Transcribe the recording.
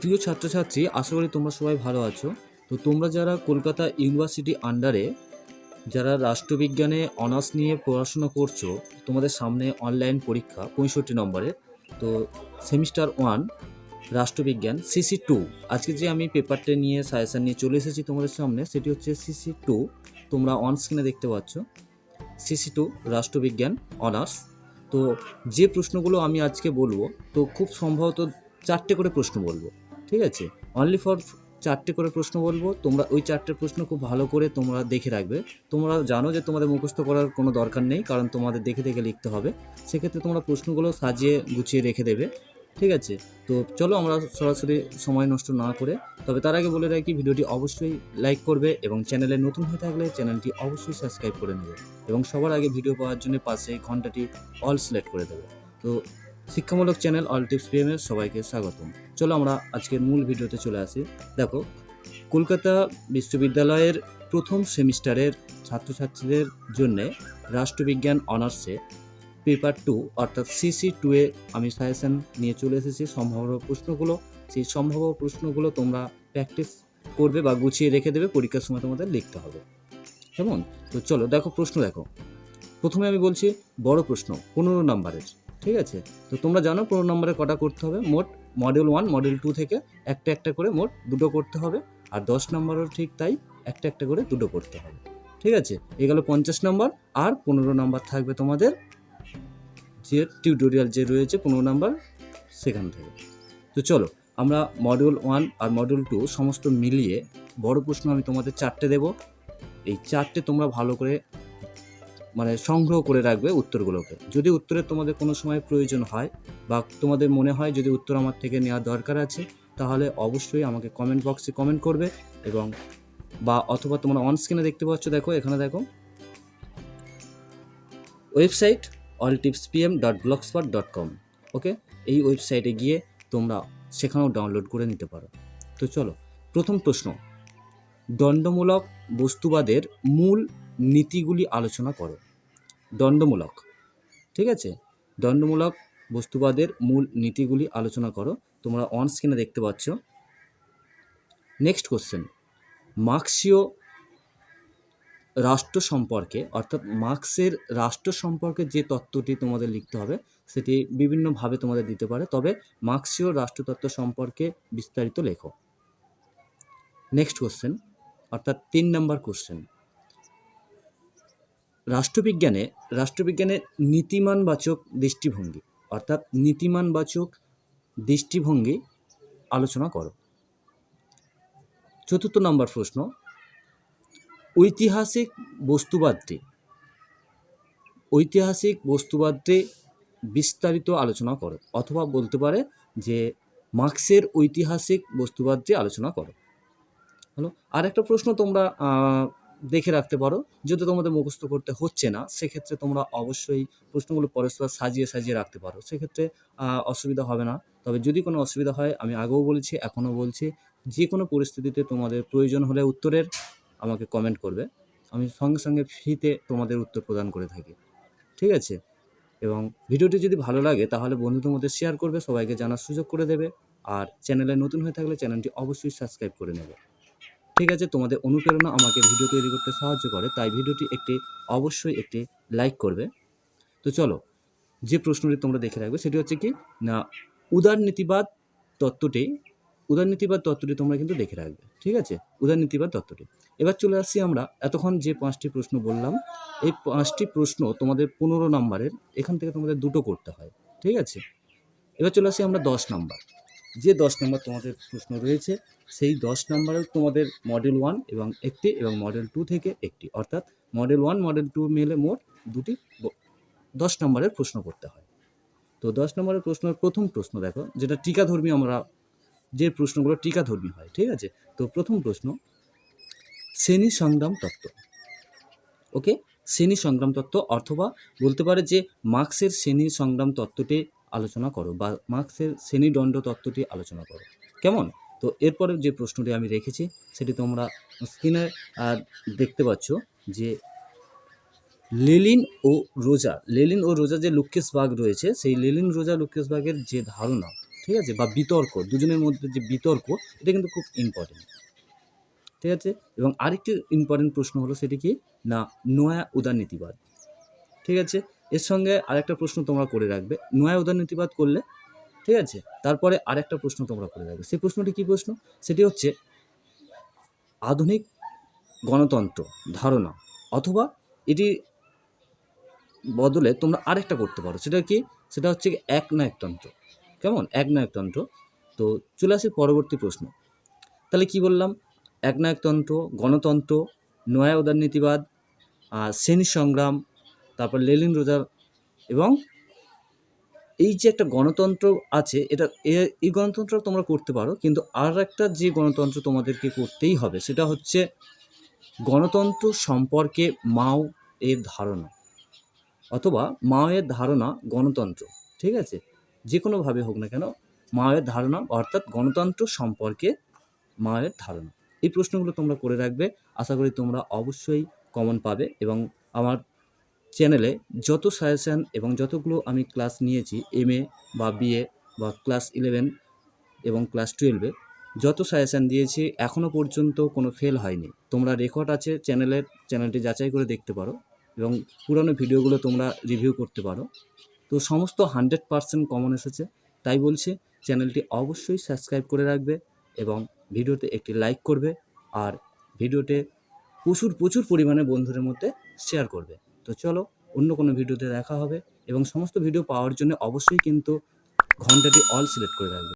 প্রিয় ছাত্রছাত্রী, আশা করি তোমরা সবাই ভালো আছো। তো তোমরা যারা কলকাতা ইউনিভার্সিটি আন্ডারে যারা রাষ্ট্রবিজ্ঞানে অনার্স নিয়ে পড়াশোনা করছ, তোমাদের সামনে অনলাইন পরীক্ষা পঁয়ষট্টি নম্বরের। তো সেমিস্টার ওয়ান, রাষ্ট্রবিজ্ঞান, সিসি টু। আজকে যে আমি পেপারটা নিয়ে, সাজেশান নিয়ে চলে এসেছি তোমাদের সামনে, সেটি হচ্ছে সিসি টু। তোমরা অন স্ক্রিনে দেখতে পাচ্ছ। সিসি টু, রাষ্ট্রবিজ্ঞান, অনার্স। তো যে প্রশ্নগুলো আমি আজকে বলব, তো খুব সম্ভবত চারটে করে প্রশ্ন বলব। ঠিক আছে? অনলি ফর চারটে করে প্রশ্ন বলব। তোমরা ওই চারটে প্রশ্ন খুব ভালো করে তোমরা দেখে রাখবে। তোমরা জানো যে তোমাদের মুখস্থ করার কোনো দরকার নেই, কারণ তোমাদের দেখে দেখে লিখতে হবে। সেক্ষেত্রে তোমরা প্রশ্নগুলো সাজিয়ে গুছিয়ে রেখে দেবে। ঠিক আছে? তো চলো আমরা সরাসরি সময় নষ্ট না করে, তবে তার আগে বলে রাখি ভিডিওটি অবশ্যই লাইক করবে এবং চ্যানেলে নতুন হয়ে থাকলে চ্যানেলটি অবশ্যই সাবস্ক্রাইব করে নেবে এবং সবার আগে ভিডিও পাওয়ার জন্য পাশে ঘন্টাটি অল সিলেক্ট করে দেবে। তো শিক্ষামূলক চ্যানেল অল টিপস পিএমের সবাইকে স্বাগতম। চলো আমরা আজকের মূল ভিডিওতে চলে আসি। দেখো, কলকাতা বিশ্ববিদ্যালয়ের প্রথম সেমিস্টারের ছাত্রছাত্রীদের জন্য রাষ্ট্রবিজ্ঞান অনার্সে পেপার টু অর্থাৎ সিসি টু এ আমি সাজেশন নিয়ে চলে এসেছি। সম্ভাব্য প্রশ্নগুলো, সেই সম্ভাব্য প্রশ্নগুলো তোমরা প্র্যাকটিস করবে বা গুছিয়ে রেখে দেবে, পরীক্ষার সময় তোমাদের লিখতে হবে। কেমন? তো চলো, দেখো প্রশ্ন দেখো। প্রথমে আমি বলছি, বড় প্রশ্ন, পনেরো নম্বরের। ঠিক আছে? তো তোমরা জানো পনেরো নম্বরে কটা করতে হবে? মোট মডেল ওয়ান মডেল টু থেকে একটা একটা করে মোট দুটো করতে হবে। আর দশ নম্বরও ঠিক তাই, একটা একটা করে দুটো করতে হবে। ঠিক আছে? এগুলো পঞ্চাশ নম্বর। আর পনেরো নম্বর থাকবে তোমাদের যে টিউটোরিয়াল যে রয়েছে পনেরো নাম্বার সেখান থেকে। তো চলো, আমরা মডিউল ওয়ান আর মডিউল টু সমস্ত মিলিয়ে বড় প্রশ্ন আমি তোমাদের চারটে দেব। এই চারটে তোমরা ভালো করে মানে সংগ্রহ করে রাখবে উত্তরগুলোকে। যদি উত্তরের তোমাদের কোনো সময় প্রয়োজন হয় বা তোমাদের মনে হয় যদি উত্তর আমার থেকে নেওয়ার দরকার আছে, তাহলে অবশ্যই আমাকে কমেন্ট বক্সে কমেন্ট করবে এবং বা অথবা তোমরা অন স্ক্রিনে দেখতে পাচ্ছ, দেখো, এখানে দেখো। Website all tips PM dot blogspot dot com okay এই ওয়েবসাইটে গিয়ে তোমরা সেখানেও ডাউনলোড করে নিতে পারো। তো চলো, প্রথম প্রশ্ন। দণ্ডমূলক বস্তুবাদের মূল নীতিগুলি আলোচনা করো। দণ্ডমূলক। ঠিক আছে? দণ্ডমূলক বস্তুবাদের মূল নীতিগুলি আলোচনা করো। তোমরা অন স্ক্রিনে দেখতে পাচ্ছ। নেক্সট কোশ্চেন মার্ক্সীয় রাষ্ট্র সম্পর্কে, অর্থাৎ মার্ক্সের রাষ্ট্র সম্পর্কে যে তত্ত্বটি তোমাদের লিখতে হবে, সেটি বিভিন্নভাবে তোমাদের দিতে পারে। তবে মার্ক্সীয় রাষ্ট্রতত্ত্ব সম্পর্কে বিস্তারিত লেখো। নেক্সট কোশ্চেন অর্থাৎ তিন নম্বর কোশ্চেন রাষ্ট্রবিজ্ঞানে রাষ্ট্রবিজ্ঞানের নীতিমানবাচক দৃষ্টিভঙ্গি, অর্থাৎ নীতিমানবাচক দৃষ্টিভঙ্গি আলোচনা করো। চতুর্থ নম্বর প্রশ্ন, ঐতিহাসিক বস্তুবাদটি ঐতিহাসিক বস্তুবাদটি বিস্তারিত আলোচনা করো, অথবা বলতে পারে যে মার্ক্সের ঐতিহাসিক বস্তুবাদটি আলোচনা করো। হলো আর একটা প্রশ্ন তোমরা দেখে রাখতে পারো। যদি তোমাদের মুখস্থ করতে হচ্ছে না, সেক্ষেত্রে তোমরা অবশ্যই প্রশ্নগুলো পরস্পর সাজিয়ে সাজিয়ে রাখতে পারো। সেক্ষেত্রে অসুবিধা হবে না। তবে যদি কোনো অসুবিধা হয়, আমি আগেও বলেছি, এখনও বলছি যে কোনো পরিস্থিতিতে তোমাদের প্রয়োজন হলে উত্তরের আমাকে কমেন্ট করবে। আমি সঙ্গে সঙ্গে ফ্রিতে তোমাদের উত্তর প্রদান করে থাকি। ঠিক আছে? এবং ভিডিওটি যদি ভালো লাগে, তাহলে বন্ধুদের মধ্যে শেয়ার করবে, সবাইকে জানার সুযোগ করে দেবে। আর চ্যানেলে নতুন হয়ে থাকলে চ্যানেলটি অবশ্যই সাবস্ক্রাইব করে নেবে। ঠিক আছে, তোমাদের অনুপ্রেরণা আমাকে ভিডিও তৈরি করতে সাহায্য করে, তাই ভিডিওটি একটি, অবশ্যই একটি লাইক করবে। তো চলো, যে প্রশ্নটি তোমরা দেখে রাখবে, সেটি হচ্ছে কি, না উদারনীতিবাদ তত্ত্বটি উদারনীতিবাদ তত্ত্বটি তোমরা কিন্তু দেখে রাখবে, ঠিক আছে? উদারনীতিবাদ তত্ত্বটি। এবার চলে আসছি আমরা, এতক্ষণ যে পাঁচটি প্রশ্ন বললাম, এই পাঁচটি প্রশ্ন তোমাদের পনেরো নম্বরের, এখান থেকে তোমাদের দুটো করতে হয়, ঠিক আছে? এবার চলে আসি আমরা দশ নম্বর। যে দশ নম্বর তোমাদের প্রশ্ন রয়েছে, সেই দশ নম্বরেও তোমাদের মডেল ওয়ান এবং একটি এবং মডেল টু থেকে একটি। অর্থাৎ মডেল ওয়ান মডেল টু মিলে মোট দুটি দশ নম্বরের প্রশ্ন করতে হয়। তো দশ নম্বরের প্রশ্নের প্রথম প্রশ্ন দেখো, যেটা টিকাধর্মী আমরা, যে প্রশ্নগুলো টিকাধর্মী হয়, ঠিক আছে? তো প্রথম প্রশ্ন, শ্রেণি সংগ্রাম তত্ত্ব। ওকে? শ্রেণি সংগ্রাম তত্ত্ব অথবা বলতে পারে যে মার্ক্সের শ্রেণি সংগ্রাম তত্ত্বটি আলোচনা করো বা মার্ক্সের শ্রেণীদণ্ড তত্ত্বটি আলোচনা করো। কেমন? তো এরপরে যে প্রশ্নটি আমি রেখেছি, সেটি তোমরা স্ক্রিনে দেখতে পাচ্ছ যে লেলিন ও রোজা, লেলিন ও রোজা যে লুকেশ বাগ রয়েছে, সেই লেলিন রোজা লুকেশ বাগের যে ধারণা, ঠিক আছে, বা বিতর্ক, দুজনের মধ্যে যে বিতর্ক, এটা কিন্তু খুব ইম্পর্টেন্ট ঠিক আছে? এবং আরেকটি ইম্পর্টেন্ট প্রশ্ন হলো সেটি কি? না, নয়া উদারনীতিবাদ ঠিক আছে? এর সঙ্গে আরেকটা প্রশ্ন তোমরা করে রাখবে। নয়া উদারনীতিবাদ করলে, ঠিক আছে? তারপরে আরেকটা প্রশ্ন তোমরা করে রাখবে। সেই প্রশ্নটি কী প্রশ্ন? সেটি হচ্ছে আধুনিক গণতন্ত্র, ধারণা, অথবা এটি বদলে তোমরা আরেকটা করতে পারো। সেটা কি? সেটা হচ্ছে কি একনায়কতন্ত্র কেমন? এক নায়কতন্ত্র তো চলে আসি পরবর্তী প্রশ্ন। তাহলে কি বললাম? এক নায়কতন্ত্র গণতন্ত্র নয়া উদারনীতিবাদ শ্রেণি সংগ্রাম তারপর লেলিন রোজার এবং এই যে একটা গণতন্ত্র আছে, এটা এই গণতন্ত্র তোমরা করতে পারো, কিন্তু আর একটা যে গণতন্ত্র তোমাদেরকে করতেই হবে, সেটা হচ্ছে গণতন্ত্র সম্পর্কে মাও এর ধারণা, অথবা মাওয়ের ধারণা গণতন্ত্র, ঠিক আছে? যে কোনোভাবে হোক না কেন মাওয়ের ধারণা, অর্থাৎ গণতন্ত্র সম্পর্কে মায়ের ধারণা। এই প্রশ্নগুলো তোমরা করে রাখবে, আশা করি তোমরা অবশ্যই কমন পাবে এবং আমার চ্যানেলে যত সাজেশান এবং যতগুলো আমি ক্লাস নিয়েছি এম এ বা বিএ বা ক্লাস ইলেভেন এবং ক্লাস টুয়েলভে যত সাজেশান দিয়েছি এখনও পর্যন্ত কোনো ফেল হয়নি। তোমরা রেকর্ড আছে চ্যানেলের, চ্যানেলটি যাচাই করে দেখতে পারো এবং পুরনো ভিডিওগুলো তোমরা রিভিউ করতে পারো। তো সমস্ত হান্ড্রেড পারসেন্ট কমন এসেছে, তাই বলছি চ্যানেলটি অবশ্যই সাবস্ক্রাইব করে রাখবে এবং ভিডিওতে একটি লাইক করবে আর ভিডিওতে প্রচুর প্রচুর পরিমাণে বন্ধুদের মধ্যে শেয়ার করবে। তো চলো, অন্য কোনো ভিডিওতে দেখা হবে এবং সমস্ত ভিডিও পাওয়ার জন্য অবশ্যই কিন্তু ঘন্টাটি অল সিলেক্ট করে রাখবে।